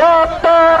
রক্তের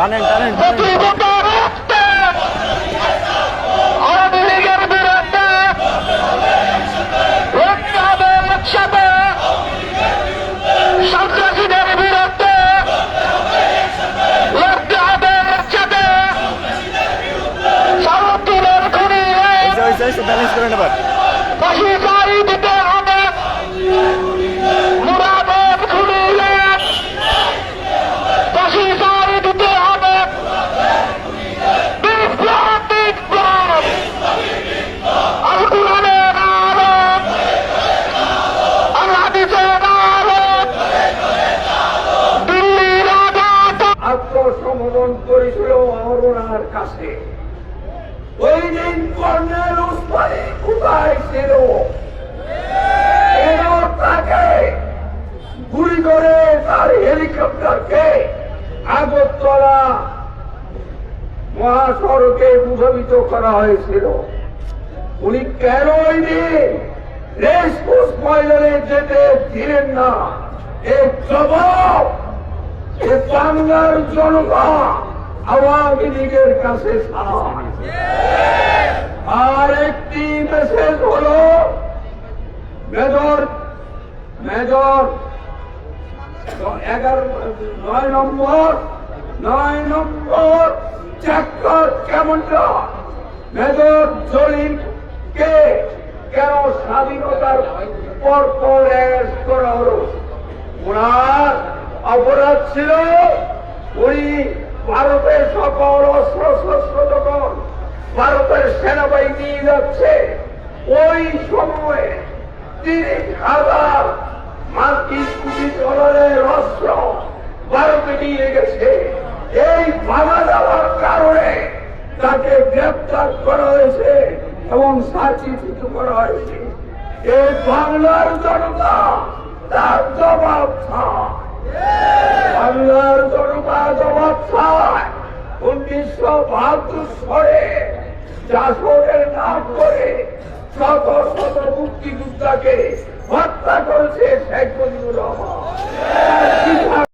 অতি হতে আত্মসমরণ করেছিল অরুণার কাছে। ওই দিন কর্নেল উসমানী কোথায় ছিল? তাকে গুলি করে তার হেলিকপ্টারকে আগরতলা মহাসড়কে প্রভাবিত করা হয়েছিল। উনি কেন ওই দিন রেসকোর্স ময়দানে যেতে দিলেন না? এর জবাব এ বাংলার জনতা আওয়ামী লীগের কাছে আর একটি মেসেজ হলো, মেজর মেজর, এগারো, নয় নম্বর নয় নম্বর চাক্কর কেমনটা? মেজর জলিল কে? কেন স্বাধীনতার পর পর অ্যারেস্ট করা হলো? ওনার অপরাধ ছিল উনি ভারতের সকল অস্ত্র শস্ত্র যখন ভারতের সেনাবাহিনী যাচ্ছে, ওই সময়ে তিরিশ হাজার মার্কিন কোটি ডলারের অস্ত্র ভারতে নিয়ে গেছে। এই বাধা দেওয়ার কারণে তাকে গ্রেপ্তার করা হয়েছে এবং সার্টিফিকেট করা হয়েছে। এই বাংলার জনতা তার জবাব বাংলার জনতা জবাব চায়, উনিশশো বাহাত্তর সালে চাষের নাম করে শত শত মুক্তিযোদ্ধাকে হত্যা করেছে শেখ মুজিবুর রহমান।